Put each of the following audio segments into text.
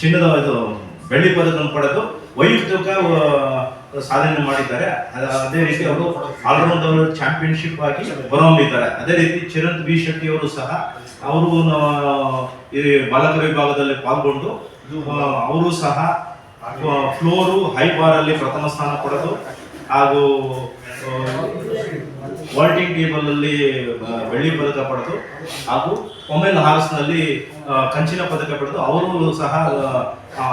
ಚಿನ್ನದ ಇದು ಬೆಳ್ಳಿ ಪದಕವನ್ನು ಪಡೆದು ವೈಯಕ್ತಿಕ ಸಾಧನೆ ಮಾಡಿದ್ದಾರೆ. ಅದೇ ರೀತಿ ಅವರು ಆಲ್ರೌಂಡರ್ ಚಾಂಪಿಯನ್ಶಿಪ್ ಆಗಿ ಹೊರಹೊಮ್ಮಿದ್ದಾರೆ. ಅದೇ ರೀತಿ ಚಿರಂತ್ ಬಿ ಶೆಟ್ಟಿ ಅವರು ಸಹ ಅವರು ಈ ಬಾಲಕರ ವಿಭಾಗದಲ್ಲಿ ಪಾಲ್ಗೊಂಡು ಅವರು ಸಹ ಫ್ಲೋರು, ಹೈ ಬಾರ್ ಅಲ್ಲಿ ಪ್ರಥಮ ಸ್ಥಾನ ಪಡೆದು ಹಾಗೂ ವಾಲ್ಟಿಂಗ್ ಟೇಬಲ್ ಅಲ್ಲಿ ಬೆಳ್ಳಿ ಪದಕ ಪಡೆದು, ಹಾಗೂ ಒಮೆನ್ ಹಾರ್ಸ್ನಲ್ಲಿ ನಲ್ಲಿ ಕಂಚಿನ ಪದಕ ಪಡೆದು ಅವರು ಸಹ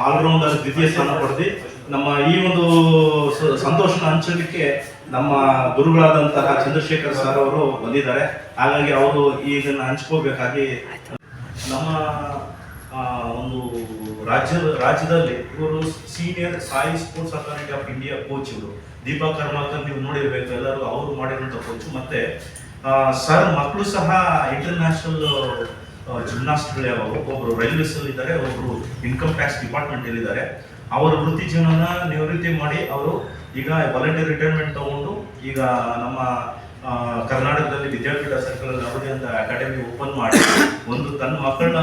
ಆಲ್ರೌಂಡರ್ ದ್ವಿತೀಯ ಸ್ಥಾನ ಪಡೆದು, ನಮ್ಮ ಈ ಒಂದು ಸಂತೋಷನ ಹಂಚಲಿಕ್ಕೆ ನಮ್ಮ ಗುರುಗಳಾದಂತಹ ಚಂದ್ರಶೇಖರ್ ಸರ್ ಅವರು ಬಂದಿದ್ದಾರೆ. ಹಾಗಾಗಿ ಅವರು ಇದನ್ನು ಹಂಚ್ಕೋಬೇಕಾಗಿ ನಮ್ಮ ಒಂದು ರಾಜ್ಯ ರಾಜ್ಯದಲ್ಲಿ ಇವರು senior SAI sports authority of India coach ಇವರು. ದೀಪಾ ಕರ್ಮಾಕರ್ ನೀವು ನೋಡಿರ್ಬೇಕು, ಎಲ್ಲರೂ ಅವರು ಮಾಡಿರುವಂಥ ಕೋಚ್ ಮತ್ತೆ ಸರ್ ಮಕ್ಕಳು ಸಹ ಇಂಟರ್ನ್ಯಾಷನಲ್ ಜಿಮ್ನಾಸ್ಟ್ಗಳು ಅವರು ಒಬ್ಬರು ರೈಲ್ವೇಸ್ ಅಲ್ಲಿ ಇದ್ದಾರೆ ಒಬ್ಬರು ಇನ್ಕಮ್ ಟ್ಯಾಕ್ಸ್ ಡಿಪಾರ್ಟ್ಮೆಂಟ್ ಇದ್ದಾರೆ. ಅವರ ವೃತ್ತಿ ಜೀವನ ನಿವೃತ್ತಿ ಮಾಡಿ, ಅವರು ಈಗ ವಾಲಂಟಿಯರ್ ರಿಟೈರ್ಮೆಂಟ್ ತಗೊಂಡು ಈಗ ನಮ್ಮ ಕರ್ನಾಟಕದಲ್ಲಿ ವಿದ್ಯಾಪೀಠ ಸರ್ಕಲ್ ಅವಧಿ ಅಂತ ಅಕಾಡೆಮಿ ಓಪನ್ ಮಾಡಿ, ಒಂದು ತನ್ನ ಮಕ್ಕಳನ್ನ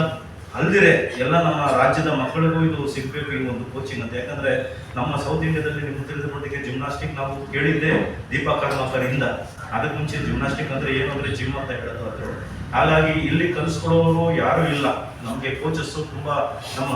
ಅಲ್ದಿರೆ, ಎಲ್ಲ ನಮ್ಮ ರಾಜ್ಯದ ಮಕ್ಕಳಿಗೂ ಇದು ಸಿಗಬೇಕು ಈ ಒಂದು ಕೋಚಿಂಗ್ ಅಂತ. ಯಾಕಂದ್ರೆ ನಮ್ಮ ಸೌತ್ ಇಂಡಿಯಾದಲ್ಲಿ ನಿಮ್ಗೆ ತಿಳಿದ ಮಟ್ಟಿಗೆ ಜಿಮ್ನಾಸ್ಟಿಕ್ ನಾವು ಕೇಳಿದ್ದೆ ದೀಪಾ ಕರ್ಮಾಕರ್ ಇಂದ. ಅದಕ್ಕೆ ಮುಂಚೆ ಜಿಮ್ನಾಸ್ಟಿಕ್ ಅಂದ್ರೆ ಏನು ಅಂದ್ರೆ ಜಿಮ್ ಅಂತ ಹೇಳೋದು ಅದು. ಹಾಗಾಗಿ ಇಲ್ಲಿ ಕಲಿಸ್ಕೊಡೋರು ಯಾರು ಇಲ್ಲ. ನಮಗೆ ಕೋಚಸ್ ತುಂಬಾ ನಮ್ಮ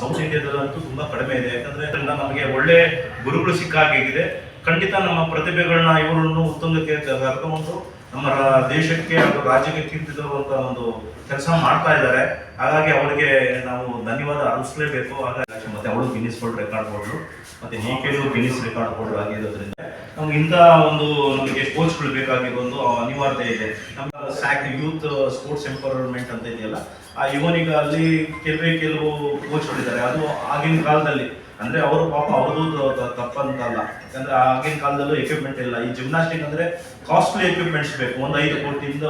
ಸೌತ್ ಇಂಡಿಯಾದಲ್ಲಂತೂ ತುಂಬಾ ಕಡಿಮೆ ಇದೆ. ಯಾಕಂದ್ರೆ ನಮಗೆ ಒಳ್ಳೆ ಗುರುಗಳು ಸಿಕ್ಕಾಗಿದೆ ಖಂಡಿತ ನಮ್ಮ ಪ್ರತಿಭೆಗಳನ್ನ ಇವರನ್ನು ಉತ್ತುಂಗಕ್ಕೆ ಕರ್ಕೊಂಡು ನಮ್ಮ ದೇಶಕ್ಕೆ ಹಾಗೂ ರಾಜ್ಯಕ್ಕೆ ಕೀರ್ತಿ ತರುವಂತ ಒಂದು ಕೆಲಸ ಮಾಡ್ತಾ ಇದ್ದಾರೆ. ಹಾಗಾಗಿ ಅವರಿಗೆ ನಾವು ಧನ್ಯವಾದ ಅರ್ಪಿಸಲೇಬೇಕು. ಹಾಗಾಗಿ ಮತ್ತೆ ಅವಳು ಗಿನ್ನಿಸ್ ವರ್ಲ್ಡ್ ರೆಕಾರ್ಡ್ ಹೋಲ್ಡ್ರು. ಮತ್ತೆ ನೀಕೆಲು ಗಿನ್ನಿಸ್ ರೆಕಾರ್ಡ್ ಹೋಲ್ಡರ್ ಆಗಿರೋದ್ರಿಂದ ನಮ್ಗೆ ಇಂಥ ಒಂದು ನಮಗೆ ಕೋಚ್ಗಳು ಬೇಕಾಗಿರೋದು ಅನಿವಾರ್ಯತೆ ಇದೆ. ನಮ್ಮ ಸ್ಯಾಕ್ ಯೂತ್ ಸ್ಪೋರ್ಟ್ಸ್ ಎಂಪವರ್ಮೆಂಟ್ ಅಂತ ಇದೆಯಲ್ಲ, ಆ ಇವನಿಗ ಅಲ್ಲಿ ಕೆಲವೇ ಕೆಲವು ಕೋಚ್ಗಳಿದ್ದಾರೆ. ಅದು ಆಗಿನ ಕಾಲದಲ್ಲಿ ಅಂದ್ರೆ ಅವರು ಪಾಪ ಅವ್ರದ್ದು ತಪ್ಪಂತಲ್ಲ. ಯಾಕಂದ್ರೆ ಆಗಿನ ಕಾಲದಲ್ಲೂ ಎಕ್ವಿಪ್ಮೆಂಟ್ ಇಲ್ಲ. ಈ ಜಿಮ್ನಾಸ್ಟಿಕ್ ಅಂದ್ರೆ ಕಾಸ್ಟ್ಲಿ ಎಕ್ವಿಪ್ಮೆಂಟ್ಸ್ ಬೇಕು. ಒಂದು ಐದು ಕೋಟಿಯಿಂದ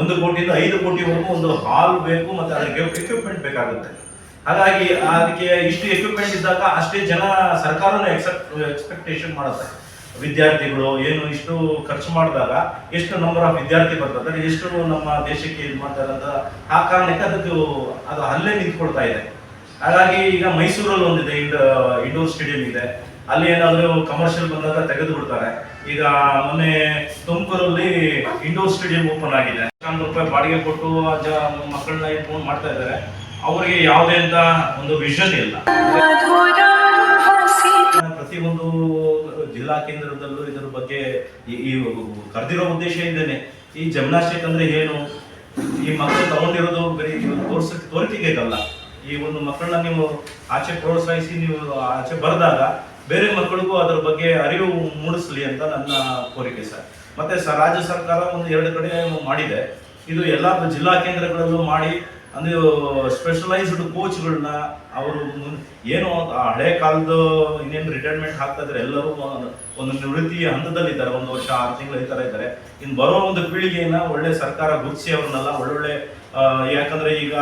ಒಂದು ಕೋಟಿಯಿಂದ ಐದು ಕೋಟಿವರೆಗೂ ಒಂದು ಹಾಲ್ ಬೇಕು ಮತ್ತೆ ಅದಕ್ಕೆ ಎಕ್ವಿಪ್ಮೆಂಟ್ ಬೇಕಾಗುತ್ತೆ. ಹಾಗಾಗಿ ಅದಕ್ಕೆ ಇಷ್ಟು ಎಕ್ವಿಪ್ಮೆಂಟ್ ಇದ್ದಾಗ ಅಷ್ಟೇ ಜನ ಸರ್ಕಾರನ ಎಕ್ಸೆಪ್ಟ್ ಎಕ್ಸ್ಪೆಕ್ಟೇಷನ್ ಮಾಡುತ್ತೆ. ವಿದ್ಯಾರ್ಥಿಗಳು ಏನು ಇಷ್ಟು ಖರ್ಚು ಮಾಡಿದಾಗ ಎಷ್ಟು ನಂಬರ್ ಆಫ್ ವಿದ್ಯಾರ್ಥಿ ಬರ್ತದೆ ಎಷ್ಟು ನಮ್ಮ ದೇಶಕ್ಕೆ ಇದು ಮಾಡ್ತಾರೆ ಅಂತ ಆ ಕಾರಣಕ್ಕೆ ಅದಕ್ಕೆ ಅದು ಅಲ್ಲೇ ನಿಂತ್ಕೊಳ್ತಾ ಇದೆ. ಹಾಗಾಗಿ ಈಗ ಮೈಸೂರಲ್ಲಿ ಒಂದಿದೆ ಇಂಡೋರ್ ಸ್ಟೇಡಿಯಂ ಇದೆ. ಅಲ್ಲಿ ಏನಾದರೂ ಕಮರ್ಷಿಯಲ್ ಬಂದಾಗ ತೆಗೆದು ಬಿಡ್ತಾರೆ. ಈಗ ಮೊನ್ನೆ ತುಮಕೂರಲ್ಲಿ ಇಂಡೋರ್ ಸ್ಟೇಡಿಯಂ ಓಪನ್ ಆಗಿದೆ. ರೂಪಾಯಿ ಬಾಡಿಗೆ ಕೊಟ್ಟು ಜ- ಮಕ್ಕಳನ್ನ ಫೋನ್ ಮಾಡ್ತಾ ಇದ್ದಾರೆ. ಅವರಿಗೆ ಯಾವುದೇ ಅಂತ ಒಂದು ವಿಷನ್ ಇಲ್ಲ. ಪ್ರತಿಯೊಂದು ಜಿಲ್ಲಾ ಕೇಂದ್ರದಲ್ಲೂ ಇದರ ಬಗ್ಗೆ ಈ ಕರೆದಿರೋ ಉದ್ದೇಶ ಇದ್ದೇನೆ. ಈ ಜಮ್ನಾಸ್ಟಿಕ್ ಅಂದ್ರೆ ಏನು? ಈ ಮಕ್ಕಳು ತಗೊಂಡಿರೋದು ಬರೀ ತೋರ್ಸ ತೋರಿಕೆಗಲ್ಲ ಈ ಒಂದು ಮಕ್ಕಳನ್ನ ನೀವು ಆಚೆ ಪ್ರೋತ್ಸಾಹಿಸಿ, ನೀವು ಆಚೆ ಬರೆದಾಗ ಬೇರೆ ಮಕ್ಕಳಿಗೂ ಅದರ ಬಗ್ಗೆ ಅರಿವು ಮೂಡಿಸಲಿ ಅಂತ ನನ್ನ ಕೋರಿಕೆ ಸರ್. ಮತ್ತೆ ಸ, ರಾಜ್ಯ ಸರ್ಕಾರ ಒಂದು ಎರಡು ಕಡೆ ಮಾಡಿದೆ. ಇದು ಎಲ್ಲ ಜಿಲ್ಲಾ ಕೇಂದ್ರಗಳಲ್ಲೂ ಮಾಡಿ ಅಂದ್ರೆ ಸ್ಪೆಷಲೈಸ್ಡ್ ಕೋಚ್ಗಳನ್ನ ಅವರು ಏನು ಹಳೆ ಕಾಲದ ಇನ್ನೇನು ರಿಟೈರ್ಮೆಂಟ್ ಹಾಕ್ತಾಯಿದ್ರೆ ಎಲ್ಲರೂ ಒಂದು- ನಿವೃತ್ತಿ ನಿವೃತ್ತಿಯ ಹಂತದಲ್ಲಿದ್ದಾರೆ, ಒಂದು ವರ್ಷ, ಆರು ತಿಂಗಳು ಈ ಥರ ಇದ್ದಾರೆ. ಇನ್ನು ಬರೋ ಒಂದು ಪೀಳಿಗೆಯನ್ನ ಒಳ್ಳೆ ಸರ್ಕಾರ ಗುರುತಿಸಿ ಅವ್ರನ್ನೆಲ್ಲ ಒಳ್ಳೊಳ್ಳೆ ಯಾಕಂದರೆ ಈಗ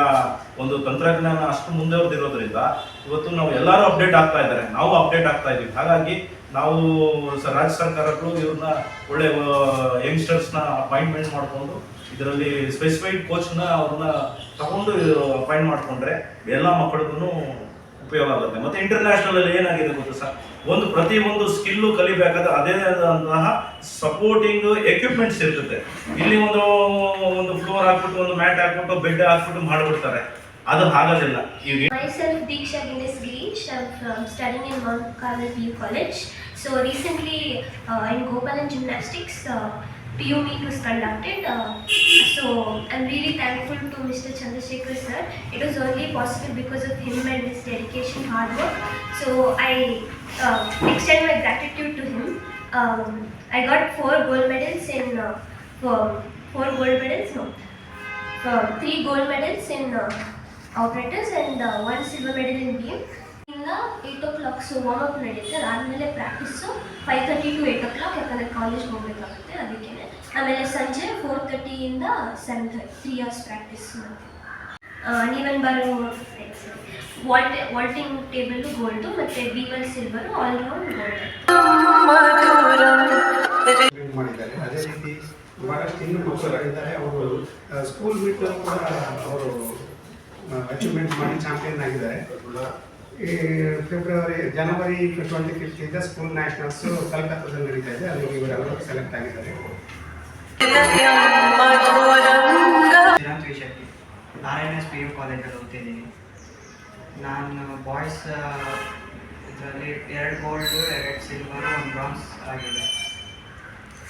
ಒಂದು ತಂತ್ರಜ್ಞಾನ ಅಷ್ಟು ಮುಂದುವರೆದಿರೋದ್ರಿಂದ ಇವತ್ತು ನಾವು ಎಲ್ಲರೂ ಅಪ್ಡೇಟ್ ಆಗ್ತಾ ಇದ್ದಾರೆ. ನಾವು ಅಪ್ಡೇಟ್ ಆಗ್ತಾ ಇದ್ದೀವಿ. ಹಾಗಾಗಿ ನಾವು ರಾಜ್ಯ ಸರ್ಕಾರಗಳು ಇವ್ರನ್ನ ಒಳ್ಳೆ ಯಂಗ್ಸ್ಟರ್ಸ್ನ ಅಪಾಯಿಂಟ್ಮೆಂಟ್ ಮಾಡಿಕೊಂಡು ಇದರಲ್ಲಿ ಸ್ಪೆಸಿಫೈಡ್ ಕೋಚ್ನ ಅವ್ರನ್ನ ತಗೊಂಡು ಅಪಾಯಿಂಟ್ ಮಾಡಿಕೊಂಡ್ರೆ ಎಲ್ಲ ಮಕ್ಕಳಿಗೂ ಉಪಯೋಗ ಆಗುತ್ತೆ. ಮತ್ತೆ ಇಂಟರ್ನ್ಯಾಷನಲ್ ಅಲ್ಲಿ ಏನಾಗಿದೆ ಗೊತ್ತು ಸರ್? ಒಂದು ಪ್ರತಿಯೊಂದು ಒಂದು ಸ್ಕಿಲ್ಲು ಕಲಿಬೇಕಾದ್ರೆ ಅದೇ ಆದಂತಹ ಸಪೋರ್ಟಿಂಗ್ ಎಕ್ವಿಪ್ಮೆಂಟ್ಸ್ ಇರ್ತದೆ. ಇಲ್ಲಿ ಒಂದು ಒಂದು ಫ್ಲೋರ್ ಹಾಕ್ಬಿಟ್ಟು ಒಂದು ಮ್ಯಾಟ್ ಹಾಕ್ಬಿಟ್ಟು ಬೆಡ್ ಹಾಕ್ಬಿಟ್ಟು ಮಾಡಿಬಿಡ್ತಾರೆ. ಅದು ಆಗೋದಿಲ್ಲ so Myself in Guinness Girish. I'm from studying in Mount Carmel PU College. So recently uh, in Gopalan Gymnastics, uh, PU meet was conducted. Uh, so I'm really thankful to Mr. Chandrasekhar sir. It was only possible because of him and his dedication, hard work. So I uh, extend my gratitude to him. Um, I got four gold medals in uh, for four gold medals. No, uh, three gold medals in uh, operators and uh, one silver medal in beam. ಇಂದ eight o'clock so warm up ನಡೆಯುತ್ತೆ ಅದಾದಮೇಲೆ practice five thirty to eight o'clock ಯಾಕಂದರೆ ಕಾಲೇಜ್ಗೆ ಹೋಗಬೇಕಾಗುತ್ತೆ ಅದಕ್ಕೆ ಆಮೇಲೆ ಸಂಜೆ four ತರ್ಟಿಯಿಂದ seven thirty three hours practice ಮಾಡ್ತೀವಿ. ನೀವನ್ ಬರೋ ವಾಲ್ಟ್ ವಾಲ್ಟಿಂಗ್ ಟೇಬಲ್ಲು ಗೋಲ್ಡು ಮತ್ತು ಬೀವಲ್ ಸಿಲ್ವರು ಆಲ್ ರೌಂಡ್ ರೀತಿ ಅವರು ಸ್ಕೂಲ್ ಮೀಟಲ್ಲಿ ಕೂಡ ಅವರು ಅಚೀವ್ಮೆಂಟ್ ಮಾಡಿ ಚಾಂಪಿಯನ್ ಆಗಿದ್ದಾರೆ. ಫೆಬ್ರವರಿ, ಜನವರಿ ಟ್ವೆಂಟಿ ಫಿಫ್ತ್ ಇದೆ ಸ್ಕೂಲ್ ನ್ಯಾಷನಲ್ಸ್ ಕಲ್ಕತ್ತಾದಲ್ಲಿ ನಡೀತಾ ಇದೆ. ಅಲ್ಲಿಗೆ ಇವರೆಲ್ಲರೂ ಸೆಲೆಕ್ಟ್ ಆಗಿದ್ದಾರೆ. ನಾರಾಯಣ ಎಸ್ ಪಿ ಯು ಕಾಲೇಜಲ್ಲಿ ಓದ್ತಿದ್ದೀನಿ ನಾನು ಬಾಯ್ಸ್ ಇದರಲ್ಲಿ ಎರಡು ಗೋಲ್ಡು ಎರಡು ಸಿಲ್ವರ್ ಒಂದು ಬ್ರಾನ್ಸ್ ಆಗಿದೆ.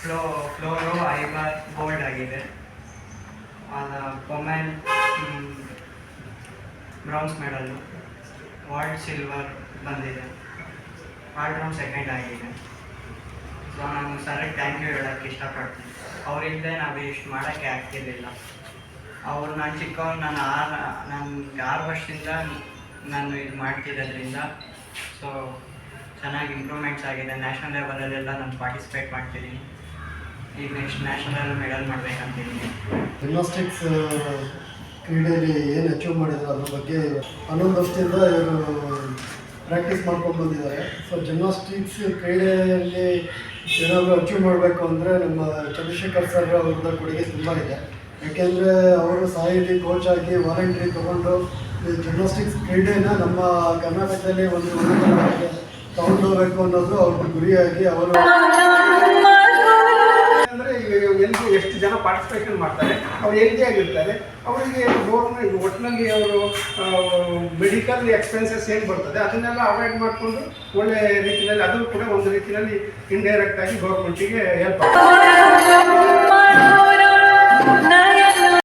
ಫ್ಲೋ ಫ್ಲೋರು ಐಬಾರ್ ಗೋಲ್ಡ್ ಆಗಿದೆ. ಪೊಮೆನ್ ಬ್ರಾನ್ಸ್ ಮೆಡಲ್ಲು ವರ್ಲ್ಡ್ ಸಿಲ್ವರ್ ಬಂದಿದೆ. ಆಲ್ ರೌಂಡ್ ಸೆಕೆಂಡ್ ಆಗಿದೆ. ಸೊ ನಾನು ಸರಿಗೆ ಥ್ಯಾಂಕ್ ಯು ಹೇಳೋಕ್ಕೆ ಇಷ್ಟಪಡ್ತೀನಿ. ಅವರಿಲ್ಲದೆ ನಾವು ಇಷ್ಟು ಮಾಡೋಕ್ಕೆ ಆಗ್ತಿರಲಿಲ್ಲ. ಅವ್ರು ನಾನು ಚಿಕ್ಕವ್ರು, ನಾನು ಆರು, ನನಗೆ ಆರು ವರ್ಷದಿಂದ ನಾನು ಇದು ಮಾಡ್ತಿರೋದ್ರಿಂದ ಸೊ ಚೆನ್ನಾಗಿ ಇಂಪ್ರೂವ್ಮೆಂಟ್ಸ್ ಆಗಿದೆ. ನ್ಯಾಷನಲ್ ಲೆವೆಲಲ್ಲೆಲ್ಲ ನಾನು ಪಾರ್ಟಿಸಿಪೇಟ್ ಮಾಡ್ತಿದ್ದೀನಿ ಈಗ ನೆಕ್ಸ್ಟ್ ನ್ಯಾಷನಲ್ ಮೆಡಲ್ ಮಾಡ್ಬೇಕಂತಿದ್ದೀನಿ. ಜಿಮ್ನಾಸ್ಟಿಕ್ಸ್ ಕ್ರೀಡೆಯಲ್ಲಿ ಏನು ಅಚೀವ್ ಮಾಡಿದ್ರು ಅದ್ರ ಬಗ್ಗೆ ಹನ್ನೊಂದು ವರ್ಷದಿಂದ ಇವರು ಪ್ರಾಕ್ಟೀಸ್ ಮಾಡ್ಕೊಂಡು ಬಂದಿದ್ದಾರೆ. ಸೊ ಜಿಮ್ನಾಸ್ಟಿಕ್ಸ್ ಕ್ರೀಡೆಯಲ್ಲಿ ಏನಾದರೂ ಅಚೀವ್ ಮಾಡಬೇಕು ಅಂದರೆ ನಮ್ಮ ಚಂದ್ರಶೇಖರ್ ಸರ್ ಅವ್ರದ್ದು ಕೊಡುಗೆ ತುಂಬ ಇದೆ. ಯಾಕೆಂದರೆ ಅವರು ಸಾಹಿತಿ ಕೋಚ್ ಆಗಿ ವಾಲಂಟ್ರಿ ತೊಗೊಂಡು ಜಿಮ್ನಾಸ್ಟಿಕ್ಸ್ ಕ್ರೀಡೆನ ನಮ್ಮ ಕರ್ನಾಟಕದಲ್ಲಿ ಒಂದು ತಗೊಂಡು ಹೋಗಬೇಕು ಅನ್ನೋದು ಅವ್ರ ಗುರಿಯಾಗಿ ಅವರು ಎಲ್ಲಿ ಎಷ್ಟು ಜನ ಪಾರ್ಟಿಸಿಪೇಷನ್ ಮಾಡ್ತಾರೆ ಅವ್ರು ಹೆಲ್ದಿ ಆಗಿರ್ತಾರೆ ಅವರಿಗೆ ಗೌರ್ಮೆಂಟ್ ಒಟ್ಟಿನಲ್ಲಿ ಅವರು ಮೆಡಿಕಲ್ ಎಕ್ಸ್ಪೆನ್ಸಸ್ ಏನು ಬರ್ತದೆ ಅದನ್ನೆಲ್ಲ ಅವಾಯ್ಡ್ ಮಾಡಿಕೊಂಡು ಒಳ್ಳೆ ರೀತಿಯಲ್ಲಿ ಅದು ಕೂಡ ಒಂದು ರೀತಿಯಲ್ಲಿ ಇಂಡೈರೆಕ್ಟ್ ಆಗಿ ಗೌರ್ಮೆಂಟಿಗೆ ಹೆಲ್ಪ್ ಆಗ್ತದೆ